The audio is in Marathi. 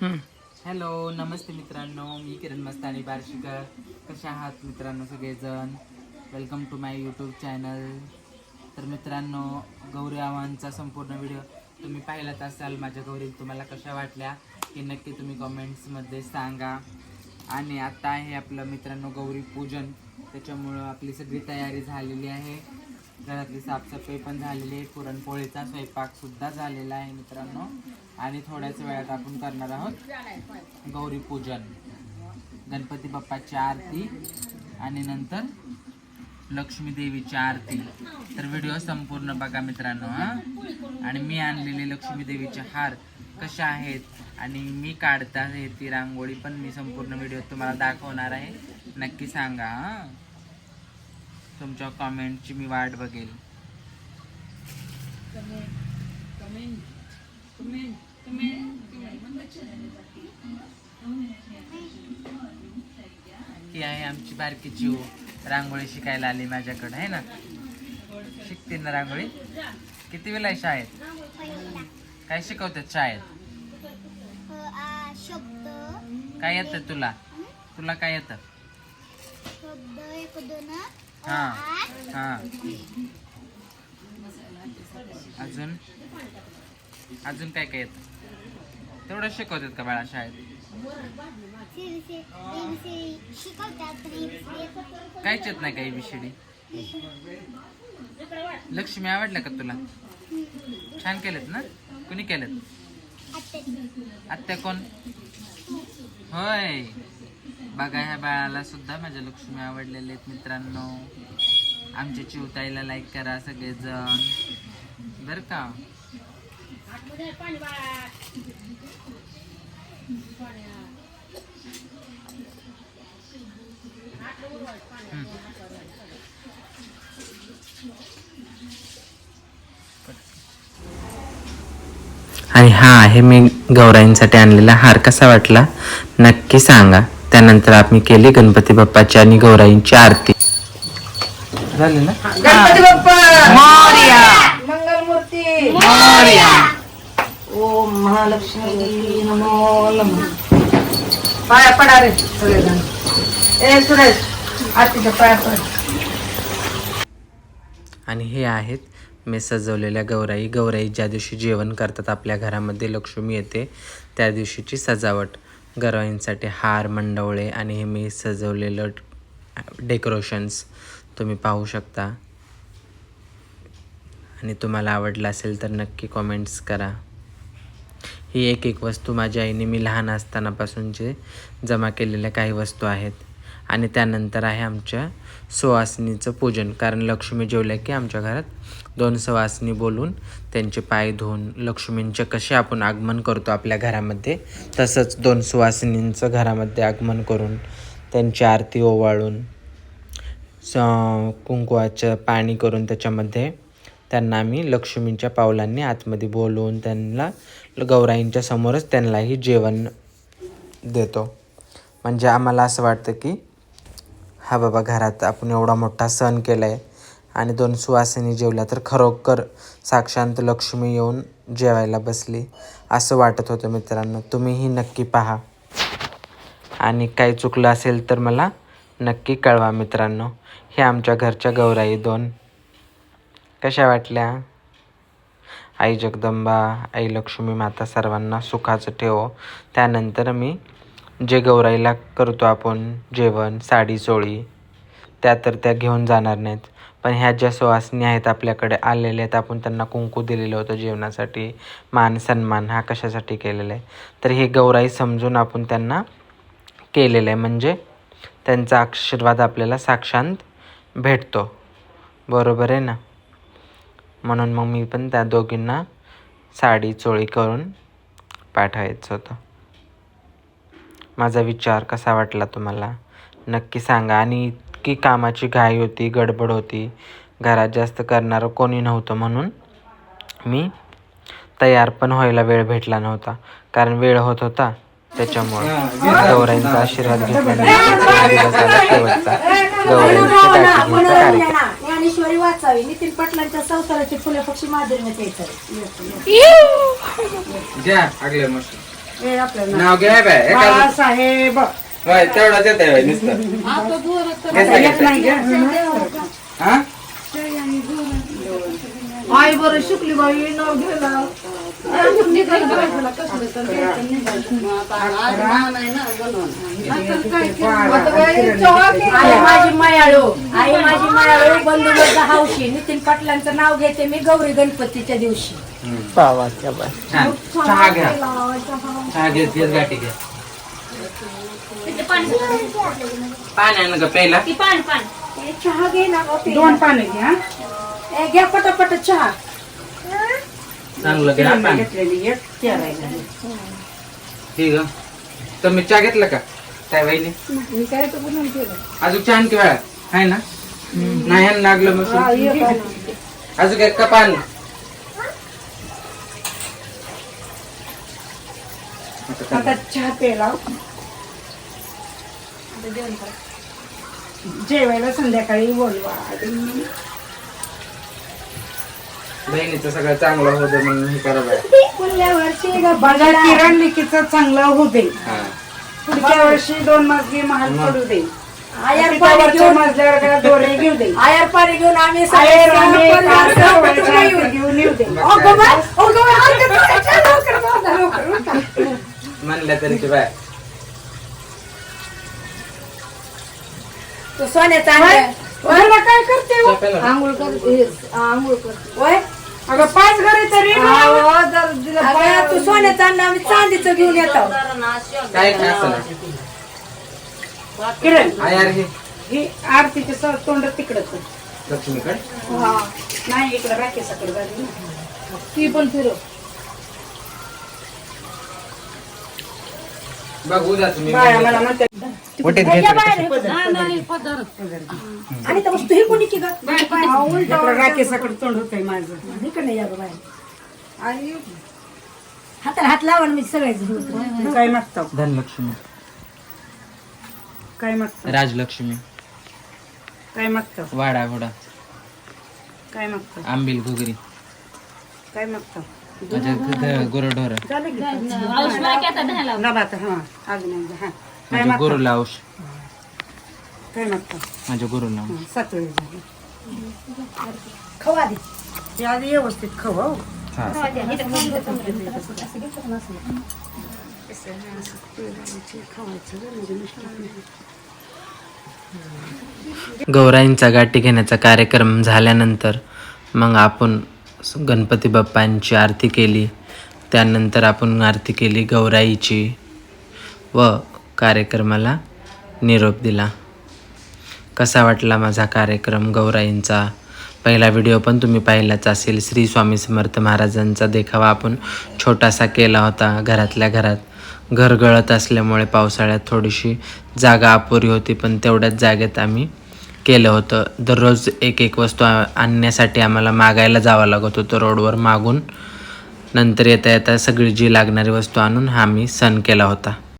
हॅलो नमस्ते मित्रांनो. मी किरण मस्तानी बार्शीकर. कशा आहात मित्रांनो सगळेजण? Welcome to my YouTube channel तर मित्रांनो गौरी आव्हानचा संपूर्ण व्हिडिओ तुम्ही पाहिलाच असाल माझ्या गौरी तुम्हाला कशा वाटल्या हे नक्की तुम्ही कमेंट्समध्ये सांगा. आणि आता आहे आपलं मित्रांनो गौरी पूजन. त्याच्यामुळं आपली सगळी तयारी झालेली आहे. घरातली साफसफाई पण झालेली आहे. पुरणपोळीचा स्वयंपाकसुद्धा झालेला आहे मित्रांनो. आणि थोड्याच वेळात आपण करणार आहोत गौरी पूजन. गणपती बाप्पाची आरती आणि नंतर लक्ष्मी देवीची आरती. तर व्हिडिओ संपूर्ण बघा मित्रांनो हा. आणि मी आणलेले लक्ष्मी देवीचे हार कशा आहेत आणि मी काढता आहे ती रांगोळी पण मी संपूर्ण व्हिडिओ तुम्हाला दाखवणार आहे. नक्की सांगा हा. तुमच्या कमेंटची मी वाट बघेल. ही आहे. आमची बारकी जीव. रांगोळी शिकायला आली माझ्याकडे आहे ना? शिकते ना रांगोळी? किती वेळा आहे शाळेत? काय शिकवतात शाळेत? काय येतं तुला? तुला काय येतं? हा हा. अजून? अजून काय काय येतं? तेवढं शिकवतात का बाळा शाळेत? काहीच येत नाही काही विषयी लक्ष्मी आवडलं का तुला? छान केलेत ना? कुणी केलेत? आत्या कोण? होय. बघा ह्या बाळाला सुद्धा माझ्या लक्ष्मी आवडलेले आहेत मित्रांनो. आमच्या चिवताईला लाईक करा सगळेजण. बरं का? आणि हा आहे मी गौराईंसाठी आणलेला हार कसा वाटला? नक्की सांगा. त्यानंतर आम्ही केली गणपती बाप्पाची आणि गौराईंची आरती. झाली ना? गणपती बाप्पा! मोरया! मंगलमूर्ती! मोरया! महालक्ष्मी नमो पाया पडा रे सगळेजण ए सुरेश आरतीच्या पाया पड आणि हे आहेत मी सजवलेल्या गौराई. गौराई ज्या दिवशी जेवण करतात आपल्या घरामध्ये लक्ष्मी येते त्या दिवशीची सजावट. गौराईंसाठी हार मंडवळे आणि हे मी सजवलेलं डेकोरेशन्स तुम्ही पाहू शकता. आणि तुम्हाला आवडलं असेल तर नक्की कॉमेंट्स करा. ही एक एक वस्तू माझ्या आईने मी लहान असतानापासूनचे जमा केलेल्या काही वस्तू आहेत. आणि त्यानंतर आहे आमच्या सुवासनीचं पूजन. कारण लक्ष्मी जेवल्या की आमच्या घरात दोन सुवासनी बोलून त्यांचे पाय धुवून लक्ष्मींचे कसे आपण आगमन करतो आपल्या घरामध्ये तसंच दोन सुवासिनींचं घरामध्ये आगमन करून त्यांची आरती ओवाळून स कुंकवाचं पाणी करून त्याच्यामध्ये त्यांना आम्ही लक्ष्मींच्या पावलांनी आतमध्ये बोलवून त्यांना गौराईंच्या समोरच त्यांनाही जेवण देतो. म्हणजे आम्हाला असं वाटतं की हा बाबा घरात आपण एवढा मोठा सण केला आहे आणि दोन सुवासिनी जेवल्या तर खरोखर साक्षांत लक्ष्मी येऊन जेवायला बसली. असं वाटत होतं मित्रांनो. तुम्हीही नक्की पहा. आणि काही चुकलं असेल तर मला नक्की कळवा मित्रांनो. हे आमच्या घरच्या गौराई दोन कशा वाटल्या? आई जगदंबा आई लक्ष्मी माता सर्वांना सुखाचं ठेव. त्यानंतर मी जे गौराईला करतो आपण जेवण साडी चोळी त्या तर त्या घेऊन जाणार नाहीत. पण ह्या ज्या सुवासनी आहेत आपल्याकडे आलेल्या आहेत आपण त्यांना कुंकू दिलेलं होतं जेवणासाठी. मान सन्मान हा कशासाठी केलेला आहे? तर हे गौराई समजून आपण त्यांना केलेलं आहे. म्हणजे त्यांचा आशीर्वाद आपल्याला साक्षांत भेटतो. बरोबर आहे ना? म्हणून मग मी पण त्या दोघींना साडी चोळी करून पाठवायचं होतं. माझा विचार कसा वाटला तुम्हाला? नक्की सांगा. आणि इतकी कामाची घाई होती गडबड होती. घरात जास्त करणारं कोणी नव्हतं म्हणून मी तयार पण व्हायला वेळ भेटला नव्हता. कारण वेळ होत होता त्याच्यामुळे. गौराईंचा आशीर्वाद घेतल्यानंतर शेवटचा गाठी कार्यक्रम ज्ञानेश्वरी वाचावी. नितीन पाटलांच्या संसाराची फुले पक्षी माधुरीने द्या आगल्या मस्त आपल्याला नाव. घ्या बाय. एका- बाळासाहेब होय, तेवढाच येत आहे नुसतं. आता येत नाही ग. हा? आई बरं शिकली बाई नाव मायाळू आई माझी मायाळू बंधुबद्ध हौशी नितीन पाटलांचं नाव घेते मी गौरी गणपतीच्या दिवशी. छान. चहा घ्या. चहा. गाठी प्यायला? हे चहा घे ना गं. दोन पाणी घ्या ए, घ्या पटापट चहा. चांगलं घ्या पाणी घेतलेली एक तेरायला ठीक आहे तुम्ही चहा घेतला का? काय वहिनी अजून चहा आणखी वेळा आहे ना? नाही आणि लागलं मग अजून एक कप आण. आता चहा प्यायला जेवायला संध्याकाळी बोलवा. बहिणीचं सगळं चांगलं होतं म्हणून हे करा बाय पुढल्या वर्षी किरण लिखीचं चांगलं होऊ दे. हा. पुढच्या वर्षी दोन मजली महाल पडू दे. आयर पाणी घेऊन मजल्यावर काय दोरे घेऊ दे. आयर पाणी घेऊन आम्ही सगळे आयर आणि परिवार कांदा सहपटकन वरच्या येऊ. घेऊन येऊ दे. अगं बाय, अगं बाय, अगं बाय, चल लवकर, लवकर, लवकर, उठा. म्हणलं तरी ते बाय. तू सोन्याचा काय करते हो? आंघोळ करते आंघोळ होय अगं पाच घरी तरी ना. अगं, तू सोन्याचं आणलं आम्ही चांदीचं घेऊन येतो काय काय असं किरण. हे. ही आरतीचे तोंड तिकडच लक्ष्मीकडे नाही इकडे राकेशाकडे झाली ना ती पण फिरव. बघू जा तुम्ही. बाया मला म्हणते कुठे आणि तर वस्तू ही कोणी की ग? इकडे राकेशाकडे तोंड होतंय माझं. इकडे नाही या ग आणि हाताला हात लावा ना मी सगळ्याच. काय मागतो धनलक्ष्मी. काय मागतो राजलक्ष्मी काय मागतो वाडा घोडा काय मागतो आंबील घुगरी काय मागतो गुरढोर झालं की नबा आता हा अजून एकदा हा काय माझ्या मागतो गुरुला औष काय मागतो माझ्या गुरुला हा, सात वेळ झाले खवा दे ते आधी व्यवस्थित हो. गौराईंचा गाठी घेण्याचा कार्यक्रम झाल्यानंतर मग आपण गणपती बाप्पांची आरती केली. त्यानंतर आपण आरती केली गौराईची व कार्यक्रमाला निरोप दिला. कसा वाटला माझा कार्यक्रम गौराईंचा? पहिला व्हिडिओ पण तुम्ही पाहिलाच असेल. श्री स्वामी समर्थ महाराजांचा देखावा आपण छोटासा केला होता घरातल्या घरात. घरगळत असल्यामुळे पावसाळ्यात थोडीशी जागा अपुरी होती पण तेवढ्याच जागेत आम्ही केलं होतं. दररोज एक एक वस्तू आ- आणण्यासाठी आम्हाला मागायला जावं लागत होतं रोडवर मागून. नंतर येता येता सगळी जी लागणारी वस्तू आणून हा मी सण केला होता.